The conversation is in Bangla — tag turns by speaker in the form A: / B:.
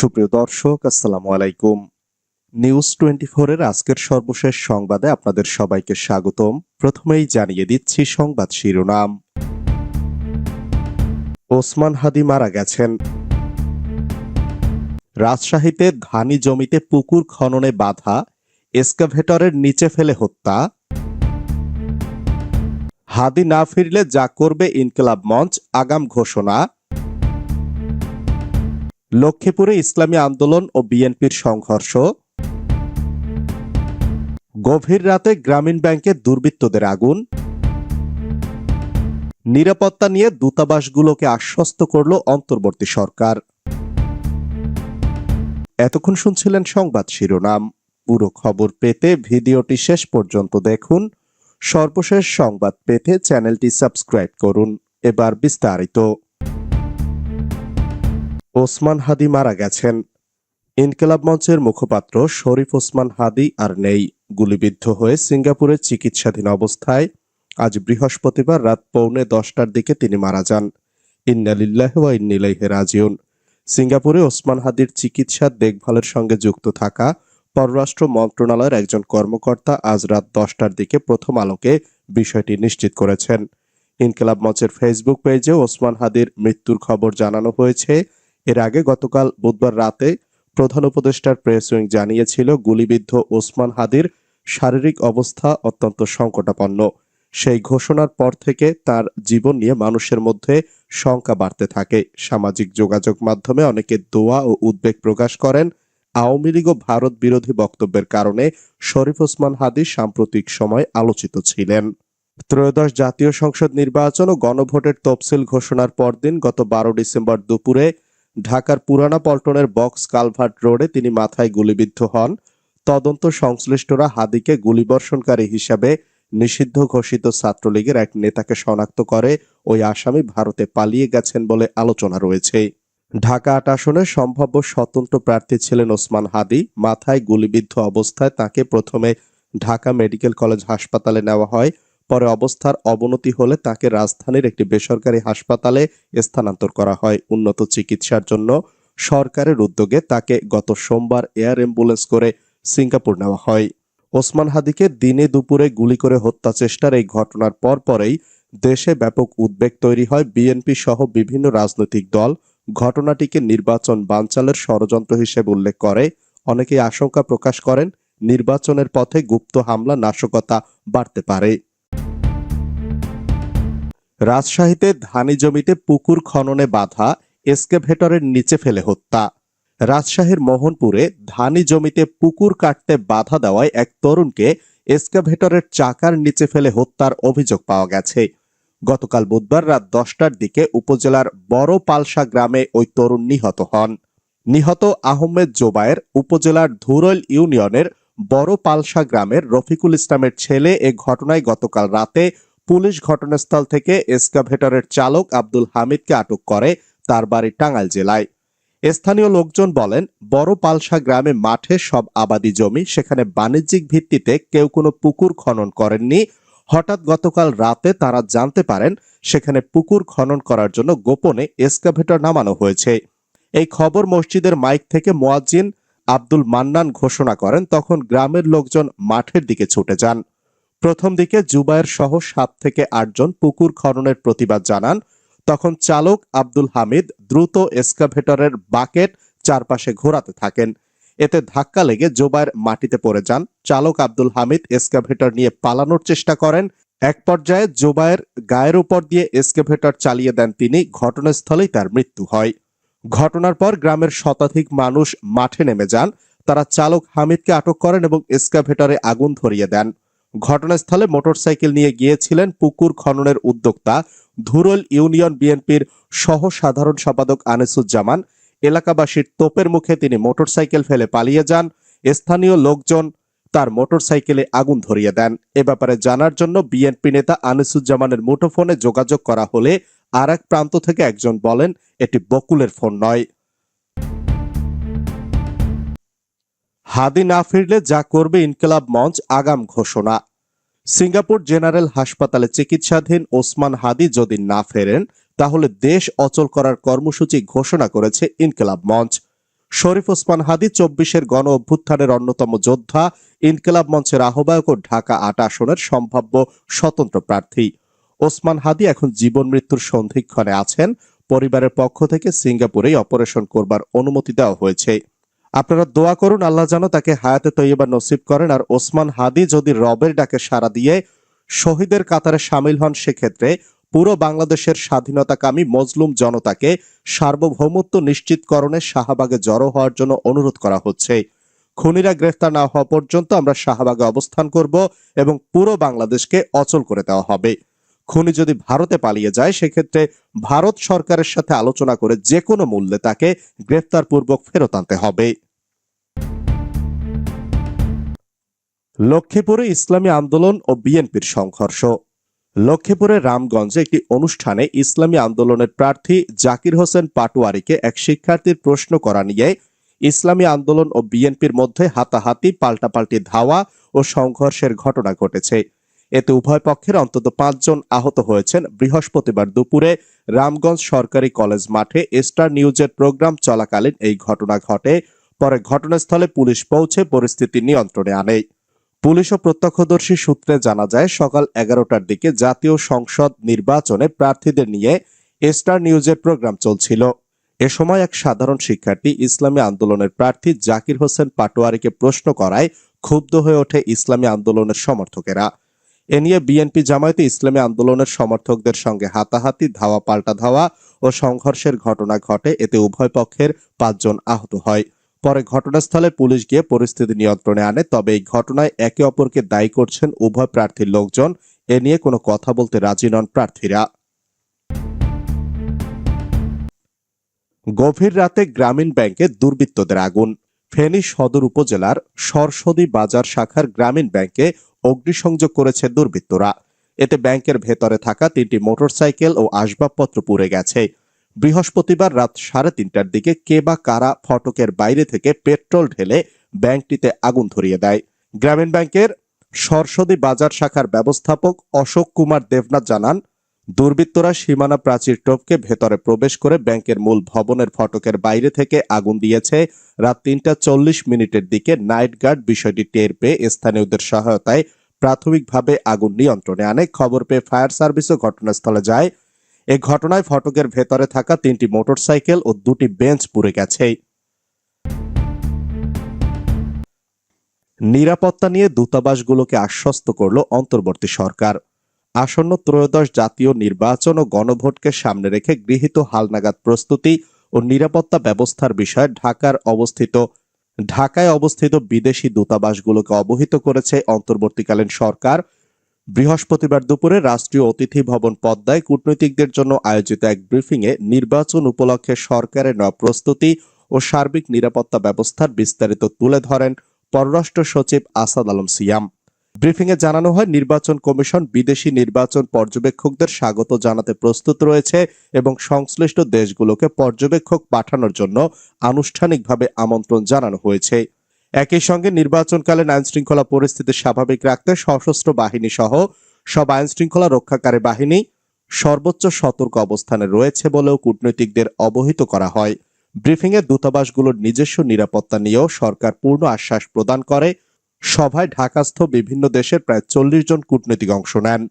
A: সুপ্রিয় দর্শক, আসসালামু আলাইকুম। নিউজ টোয়েন্টি এর আজকের সর্বশেষ সংবাদে আপনাদের সবাইকে স্বাগতম। প্রথমেই জানিয়ে দিচ্ছি সংবাদ শিরোনাম। ওসমান হাদি মারা গেছেন। রাজশাহীতে ধানি জমিতে পুকুর খননে বাধা, এসকাভেটরের নিচে ফেলে হত্যা। হাদি না ফিরলে যা করবে ইনকলাব মঞ্চ, আগাম ঘোষণা। লক্ষ্মীপুরে ইসলামী আন্দোলন ও বিএনপির সংঘর্ষ। গভীর রাতে গ্রামীণ ব্যাংকে দুর্বৃত্তদের আগুন। নিরাপত্তা নিয়ে দূতাবাসগুলোকে আশ্বস্ত করল অন্তর্বর্তী সরকার। এতক্ষণ শুনছিলেন সংবাদ শিরোনাম। পুরো খবর পেতে ভিডিওটি শেষ পর্যন্ত দেখুন। সর্বশেষ সংবাদ পেতে চ্যানেলটি সাবস্ক্রাইব করুন। এবার বিস্তারিত। ওসমান হাদি মারা গেছেন। ইনকেলাব মঞ্চের মুখপাত্র শরীফ ওসমান হাদি আর নেই। গুলিবিদ্ধ হয়ে সিঙ্গাপুরে চিকিৎসাধীন অবস্থায় আজ বৃহস্পতিবার রাত পৌনে দশটার দিকে তিনি মারা যান। ইন্নালিল্লাহ ওয়া রাজিউন। সিঙ্গাপুরে ওসমান হাদির চিকিৎসা দেখভালের সঙ্গে যুক্ত থাকা পররাষ্ট্র মন্ত্রণালয়ের একজন কর্মকর্তা আজ রাত দশটার দিকে প্রথম আলোকে বিষয়টি নিশ্চিত করেছেন। ইনকেলাব মঞ্চের ফেসবুক পেজে ওসমান হাদির মৃত্যুর খবর জানানো হয়েছে। এর আগে গতকাল বুধবার রাতে প্রধান উপদেষ্টার প্রেস উইং জানিয়েছিল, গুলিবিদ্ধ ওসমান হাদির শারীরিক অবস্থা অত্যন্ত সংকটাপন্ন। সেই ঘোষণার পর থেকে তার জীবন নিয়ে মানুষের মধ্যে শঙ্কা বাড়তে থাকে। সামাজিক যোগাযোগ মাধ্যমে অনেকে দোয়া ও উদ্বেগ প্রকাশ করেন। আওয়ামী লীগ ও ভারত বিরোধী বক্তব্যের কারণে শরীফ ওসমান হাদি সাম্প্রতিক সময় আলোচিত ছিলেন। ত্রয়োদশ জাতীয় সংসদ নির্বাচন ও গণভোটের তফসিল ঘোষণার পরদিন গত বারো ডিসেম্বর দুপুরে ঢাকার পুরানা পল্টনের বক্স কালভার্ট রোডে তিনি মাথায় গুলিবিদ্ধ হন। তদন্ত সংশ্লিষ্টরা হাদিকে গুলিবর্ষণকারী হিসাবে নিষিদ্ধ ঘোষিত ছাত্রলীগের এক নেতাকে শনাক্ত করে ওই আসামি ভারতে পালিয়ে গেছেন বলে আলোচনা রয়েছে। ঢাকা আট আসনে সম্ভাব্য স্বতন্ত্র প্রার্থী ছিলেন ওসমান হাদি। মাথায় গুলিবিদ্ধ অবস্থায় তাকে প্রথমে ঢাকা মেডিকেল কলেজ হাসপাতালে নেওয়া হয়। পরে অবস্থার অবনতি হলে তাকে রাজধানীর একটি বেসরকারি হাসপাতালে স্থানান্তর করা হয় উন্নত চিকিৎসার জন্য। সরকারের উদ্যোগে তাকে গত সোমবার এয়ার অ্যাম্বুলেন্স করে সিঙ্গাপুর নেওয়া হয়। ওসমান হাদিকে দিনে দুপুরে গুলি করে হত্যা চেষ্টার এই ঘটনার পর পরেই দেশে ব্যাপক উদ্বেগ তৈরি হয় বিএনপি সহ বিভিন্ন রাজনৈতিক দল। ঘটনাটিকে নির্বাচন বানচালের ষড়যন্ত্র হিসেবে উল্লেখ করে। অনেকেই আশঙ্কা প্রকাশ করেন, নির্বাচনের পথে গুপ্ত হামলা, নাশকতা বাড়তে পারে। রাজশাহীতে ধানি জমিতে পুকুর খননে বাধা, এসকেভেটরের নিচে ফেলে হত্যা। রাজশাহীর মোহনপুরে ধানি জমিতে পুকুর কাটতে বাধা দেওয়ায় এক তরুণকে এসকাভেটরের চাকার নিচে ফেলে হত্যার অভিযোগ পাওয়া গেছে। গতকাল বুধবার রাত দশটার দিকে উপজেলার বড় পালসা গ্রামে ওই তরুণ নিহত হন। নিহত আহমেদ জোবায়ের উপজেলার ধুরইল ইউনিয়নের বড় পালসা গ্রামের রফিকুল ইসলামের ছেলে এ ঘটনায় গতকাল রাতে পুলিশ ঘটনাস্থল থেকে এসকাভেটরের চালক আব্দুল হামিদকে আটক করে তার বাড়ি টাঙ্গাইল জেলায়। স্থানীয় লোকজন বলেন, বড় পালসা গ্রামে মাঠে সব আবাদি জমি, সেখানে বাণিজ্যিক ভিত্তিতে কেউ কোনো পুকুর খনন করেননি। হঠাৎ গতকাল রাতে তারা জানতে পারেন, সেখানে পুকুর খনন করার জন্য গোপনে এসকাভেটর নামানো হয়েছে। এই খবর মসজিদের মাইক থেকে মোয়াজ্জিন আব্দুল মান্নান ঘোষণা করেন, তখন গ্রামের লোকজন মাঠের দিকে ছুটে যান। প্রথম দিকে জুবায়ের সহ সাত থেকে আটজন পুকুর খননের প্রতিবাদ জানান। তখন চালক আব্দুল হামিদ দ্রুত এসকাভেটরের বাকেট চারপাশে ঘোরাতে থাকেন। এতে ধাক্কা লেগে জোবায়ের মাটিতে পড়ে যান। চালক আব্দুল হামিদ এসকাভেটর নিয়ে পালানোর চেষ্টা করেন। এক পর্যায়ে জোবায়ের গায়ের উপর দিয়ে এসকাভেটর চালিয়ে দেন তিনি। ঘটনাস্থলেই তার মৃত্যু হয়। ঘটনার পর গ্রামের শতাধিক মানুষ মাঠে নেমে যান। তারা চালক হামিদকে আটক করেন এবং এসকাভেটরে আগুন ধরিয়ে দেন। ঘটনাস্থলে মোটরসাইকেল নিয়ে গিয়েছিলেন পুকুর খননের উদ্যোক্তা ধুরল ইউনিয়ন বিএনপির সহ সাধারণ সম্পাদক আনিসুজ্জামান। এলাকাবাসীর তোপের মুখে তিনি মোটরসাইকেল ফেলে পালিয়ে যান। স্থানীয় লোকজন তার মোটরসাইকেলে আগুন ধরিয়ে দেন। এ ব্যাপারে জানার জন্য বিএনপি নেতা আনিসুজ্জামানের মুঠোফোনে যোগাযোগ করা হলে আর প্রান্ত থেকে একজন বলেন, এটি বকুলের ফোন নয়। হাদি না ফিরলে যা করবে ইনকলাব মঞ্চ আগাম ঘোষণা। সিঙ্গাপুর জেনারেল হাসপাতালে চিকিৎসাধীন ওসমান হাদি যদি না ফেরেন, তাহলে দেশ অচল করার কর্মসূচি ঘোষণা করেছে ইনকেলাব মঞ্চ। শরীফ ওসমান হাদি চব্বিশের গণ অভ্যুত্থানের অন্যতম যোদ্ধা, ইনকিলাব মঞ্চের আহ্বায়ক ও ঢাকা আট আসনের সম্ভাব্য স্বতন্ত্র প্রার্থী। ওসমান হাদি এখন জীবন মৃত্যুর সন্ধিক্ষণে আছেন। পরিবারের পক্ষ থেকে সিঙ্গাপুরেই অপারেশন করবার অনুমতি দেওয়া হয়েছে। আপনারা দোয়া করুন, আল্লাহ যেন তাকে হায়াতে তৈয়বা নসিব করেন। আর ওসমান হাদি যদি রবের ডাকে সাড়া দিয়ে শহীদের কাতারে সামিল হন, সেক্ষেত্রে পুরো বাংলাদেশের স্বাধীনতাকামী মজলুম জনতাকে সার্বভৌমত্ব নিশ্চিতকরণে শাহবাগে জড়ো হওয়ার জন্য অনুরোধ করা হচ্ছে। খুনিরা গ্রেফতার না হওয়া পর্যন্ত আমরা শাহবাগে অবস্থান করব এবং পুরো বাংলাদেশকে অচল করে দেওয়া হবে। খুনি যদি ভারতে পালিয়ে যায়, সেক্ষেত্রে ভারত সরকারের সাথে আলোচনা করে যে কোনো মূল্যে তাকে গ্রেফতার পূর্বক ফেরত আনতে হবে। লক্ষ্মীপুরে ইসলামী আন্দোলন ও বিএনপির সংঘর্ষ। লক্ষ্মীপুরের রামগঞ্জে একটি অনুষ্ঠানে ইসলামী আন্দোলনের প্রার্থী জাকির হোসেন পাটোয়ারিকে এক শিক্ষার্থীর প্রশ্ন করা নিয়ে ইসলামী আন্দোলন ও বিএনপির মধ্যে হাতাহাতি, পাল্টাপাল্টি ধাওয়া ও সংঘর্ষের ঘটনা ঘটেছে। এতে উভয় পক্ষের অন্তত পাঁচজন আহত হয়েছেন। বৃহস্পতিবার দুপুরে রামগঞ্জ সরকারি কলেজ মাঠে স্টার নিউজের প্রোগ্রাম চলাকালীন এই ঘটনা ঘটে। পরে ঘটনাস্থলে পুলিশ পৌঁছে পরিস্থিতি নিয়ন্ত্রণে আনে। পুলিশ ও প্রত্যক্ষদর্শী সূত্রে জানা যায়, সকাল এগারোটার দিকে জাতীয় সংসদ নির্বাচনে প্রার্থীদের নিয়ে স্টার নিউজের প্রোগ্রাম চলছিল। এ সময় এক সাধারণ শিক্ষার্থী ইসলামী আন্দোলনের প্রার্থী জাকির হোসেন পাটোয়ারিকে প্রশ্ন করায়, ক্ষুব্ধ হয়ে ওঠে ইসলামী আন্দোলনের সমর্থকেরা। এ নিয়ে বিএনপি জামায়াতে ইসলামী আন্দোলনের সমর্থকদের সঙ্গে হাতাহাতি ধাওয়া পাল্টা ধাওয়া ও সংঘর্ষের ঘটনা ঘটে। এতে উভয় পক্ষের পাঁচজন আহত হয়। পরে ঘটনাস্থলে পুলিশ গিয়ে পরিস্থিতি নিয়ন্ত্রণে আনে। তবে এই ঘটনায় একে অপরকে দায়ী করছেন উভয় প্রার্থীর লোকজন। এ নিয়ে কোনো কথা বলতে রাজি নন প্রার্থীরা। গভীর রাতে গ্রামীণ ব্যাংকে দুর্বৃত্তদের আগুন। ফেনী সদর উপজেলার সরসদী বাজার শাখার গ্রামীণ ব্যাংকে অগ্নিসংযোগ করেছে দুর্বৃত্তরা। এতে ব্যাংকের ভেতরে থাকা তিনটি মোটরসাইকেল ও আসবাবপত্র পুড়ে গেছে। বৃহস্পতিবার রাত সাড়ে তিনটার দিকে কে বা কারা ফটকের বাইরে থেকে পেট্রোল ঢেলে ব্যাংকটিতে আগুন ধরিয়ে দেয়। গ্রামীণ ব্যাংকের সরসদী বাজার শাখার ব্যবস্থাপক অশোক কুমার দেবনাথ জানান, দুর্বৃত্তরা সীমানা প্রাচীর টপকে ভেতরে প্রবেশ করে ব্যাংকের মূল ভবনের ফটকের বাইরে থেকে আগুন দিয়েছে। রাত তিনটা চল্লিশ মিনিটের দিকে নাইট গার্ড বিষয়টি টের পেয়ে স্থানীয়দের সহায়তায় প্রাথমিকভাবে আগুন নিয়ন্ত্রণে আনে। খবর পেয়ে ফায়ার সার্ভিসও ঘটনাস্থলে যায়। এ ঘটনায় ফটকের ভেতরে থাকা তিনটি মোটরসাইকেল ও দুটি বেঞ্চ পুড়ে গেছে। নিরাপত্তা নিয়ে দূতাবাসগুলোকে আশ্বস্ত করল অন্তর্বর্তী সরকার। আসন্ন ত্রয়োদশ জাতীয় নির্বাচন ও গণভোটকে সামনে রেখে গৃহীত হালনাগাদ প্রস্তুতি ও নিরাপত্তা ব্যবস্থার বিষয়ে ঢাকার অবস্থিত, ঢাকায় অবস্থিত বিদেশি দূতাবাসগুলোকে অবহিত করেছে অন্তর্বর্তীকালীন সরকার বৃহস্পতিবার দুপুরে রাষ্ট্রীয় অতিথি ভবন পদ্মায় কূটনৈতিকদের জন্য আয়োজিত এক ব্রিফিংয়ে নির্বাচন উপলক্ষে সরকারের নেওয়া প্রস্তুতি ও সার্বিক নিরাপত্তা ব্যবস্থার বিস্তারিত তুলে ধরেন পররাষ্ট্র সচিব আসাদ আলম সিয়াম। ব্রিফিংয়ে জানানো হয়, নির্বাচন কমিশন বিদেশি নির্বাচন পর্যবেক্ষকদের স্বাগত জানাতে প্রস্তুত রয়েছে এবং সংশ্লিষ্ট দেশগুলোকে পর্যবেক্ষক পাঠানোর জন্য আনুষ্ঠানিকভাবে আমন্ত্রণ জানানো হয়েছে। একই সঙ্গে নির্বাচনকালীন আইন শৃঙ্খলা পরিস্থিতি স্বাভাবিক রাখতে সশস্ত্র বাহিনী সহ সব আইন শৃঙ্খলা রক্ষাকারী বাহিনী সর্বোচ্চ সতর্ক অবস্থানে রয়েছে বলেও কূটনৈতিকদের অবহিত করা হয়। ব্রিফিংয়ে দূতাবাসগুলোর নিজস্ব নিরাপত্তা নিয়েও সরকার পূর্ণ আশ্বাস প্রদান করে। সভায় ঢাকাস্থ বিভিন্ন দেশের প্রায় চল্লিশ জন কূটনৈতিক অংশ নেন।